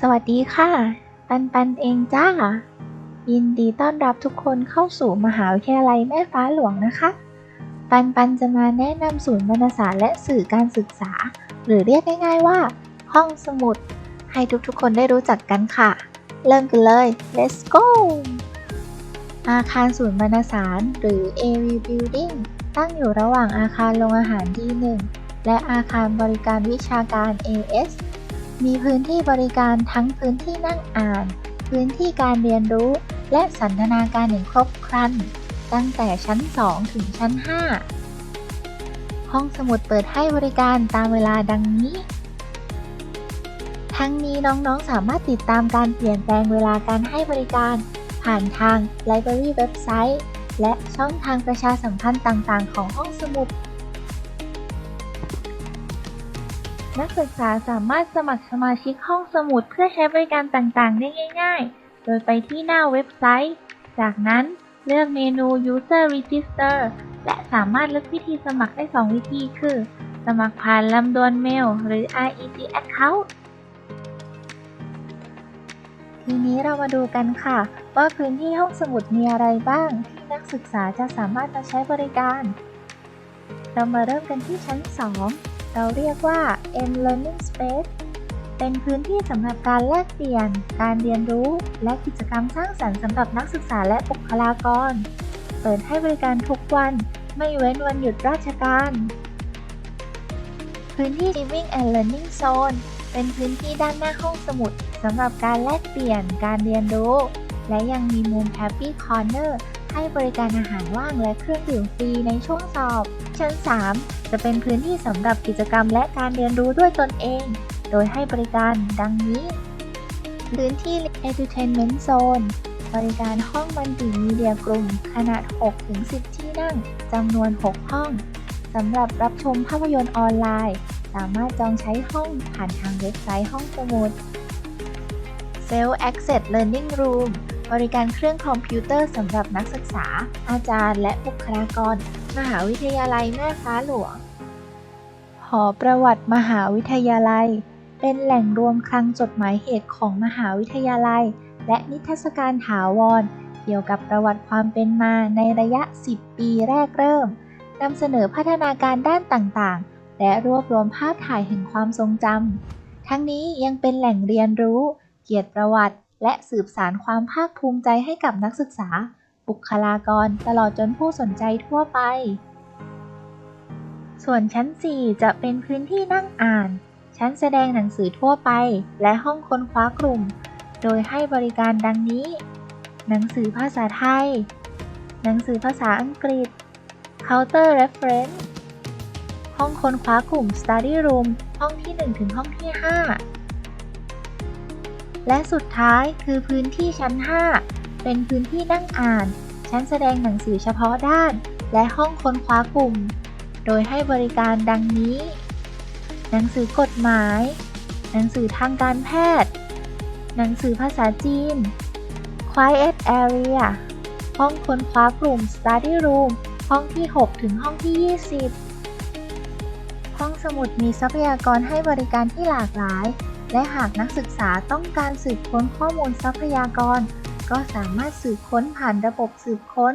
สวัสดีค่ะ ปันปันเองจ้า ยินดีต้อนรับทุกคนเข้าสู่มหาวิทยาลัยแม่ฟ้าหลวงนะคะ ปันปันจะมาแนะนำศูนย์บรรณศาสตร์และสื่อการศึกษา หรือเรียกง่ายๆว่า ห้องสมุด ให้ทุกๆคนได้รู้จักกันค่ะ เริ่มกันเลย let's go อาคารศูนย์บรรณสารหรือ AV Building ตั้งอยู่ระหว่างอาคารโรงอาหาร D1 และอาคารบริการวิชาการ AS มีพื้นที่บริการทั้งพื้นที่นั่งอ่าน พื้นที่การเรียนรู้ และสันทนาการอย่างครบครัน ตั้งแต่ชั้น 2 ถึงชั้น 5 ห้องสมุดเปิดให้บริการตามเวลาดังนี้ ทั้งนี้น้องๆ สามารถติดตามการเปลี่ยนแปลงเวลาการให้บริการ ผ่านทาง Library เว็บไซต์ และช่องทางประชาสัมพันธ์ต่างๆ ของห้องสมุด นักศึกษาสามารถสมัครสมาชิกห้องสมุดเพื่อใช้บริการต่างๆ ได้ง่าย ๆ โดยไปที่หน้าเว็บไซต์ จากนั้นเลือกเมนู User Register และสามารถเลือกวิธีสมัครได้ 2 วิธี คือ สมัครผ่านลำดวนเมล หรือ REG Account ทีนี้เรามาดูกันค่ะ ว่าพื้นที่ห้องสมุดมีอะไรบ้าง ที่นักศึกษาจะสามารถมาใช้บริการ เรามาเริ่มกันที่ชั้น 2 เราเรียกว่า M Learning Space เป็นพื้นที่สำหรับการแลกเปลี่ยน การเรียนรู้ และกิจกรรมสร้างสรรค์สำหรับนักศึกษาและบุคลากร เปิดให้บริการทุกวัน ไม่เว้นวันหยุดราชการ พื้นที่ Living and Learning Zone เป็นพื้นที่ด้านหน้าห้องสมุดสำหรับการแลกเปลี่ยน การเรียนรู้ และยังมีมุม Happy Corner ให้บริการอาหารว่างและเครื่องดื่มฟรีในช่วงสอบ ชั้น 3 จะเป็นพื้นที่สำหรับกิจกรรมและการเรียนรู้ด้วยตนเอง โดยให้บริการดังนี้ พื้นที่ Entertainment Zone บริการห้องบันทึกมีเดียกลุ่ม ขนาด 6-10 ที่นั่ง จำนวน 6 ห้อง สำหรับรับชมภาพยนตร์ออนไลน์ สามารถจองใช้ห้องผ่านทางเว็บไซต์ห้องสมุด Self Access Learning Room บริการเครื่องคอมพิวเตอร์สำหรับนักศึกษา อาจารย์และบุคลากร มหาวิทยาลัยแม่ฟ้าหลวง หอประวัติมหาวิทยาลัย เป็นแหล่งรวมคลังจดหมายเหตุของมหาวิทยาลัย และนิทรรศการถาวร เกี่ยวกับประวัติความเป็นมาในระยะ 10 ปีแรกเริ่มนำเสนอพัฒนาการด้านต่างๆ และรวบรวมภาพถ่ายแห่งความทรงจำทั้งนี้ยังเป็นแหล่งเรียนรู้ เกียรติประวัติ และสืบสารความภาคภูมิใจให้กับนักศึกษา บุคลากรตลอดจนผู้สนใจทั่วไป ส่วนชั้น 4 จะเป็นพื้นที่นั่งอ่าน ชั้นแสดงหนังสือทั่วไป และห้องค้นคว้ากลุ่ม โดยให้บริการดังนี้ หนังสือภาษาไทย หนังสือภาษาอังกฤษ Counter Reference ห้องค้นคว้ากลุ่ม Study Room ห้องที่ 1 ถึงห้องที่ 5 และสุดท้ายคือพื้นที่ชั้น 5 เป็นพื้นที่นั่งอ่าน ชั้นแสดงหนังสือเฉพาะด้าน และห้องค้นคว้ากลุ่ม โดยให้บริการดังนี้ หนังสือกฎหมาย หนังสือทางการแพทย์ หนังสือภาษาจีน Quiet Area ห้องค้นคว้ากลุ่ม Study Room ห้องที่ 6 ถึงห้องที่ 20 ห้องสมุดมีทรัพยากรให้บริการที่หลากหลาย และหากนักศึกษาต้องการสืบค้นข้อมูลทรัพยากร ก็สามารถสืบค้นผ่านระบบสืบค้น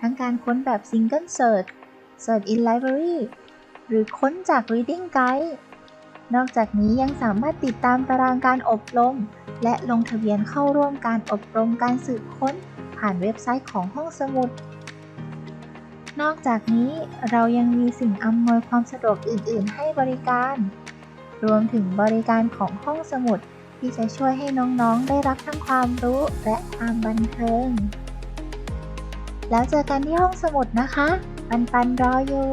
ทั้งการค้นแบบ Single Search Search in Library หรือค้นจาก Reading Guide นอกจากนี้ยังสามารถติดตามตารางการอบรม และลงทะเบียนเข้าร่วมการอบรมการสืบค้น ผ่านเว็บไซต์ของห้องสมุด นอกจากนี้เรายังมีสิ่งอำนวยความสะดวกอื่น ๆ ให้บริการ รวมถึงบริการของห้องสมุด ที่จะช่วยให้น้องๆ ได้รับทั้งความรู้และความบันเทิง แล้วเจอกันที่ห้องสมุดนะคะ ปันปันรออยู่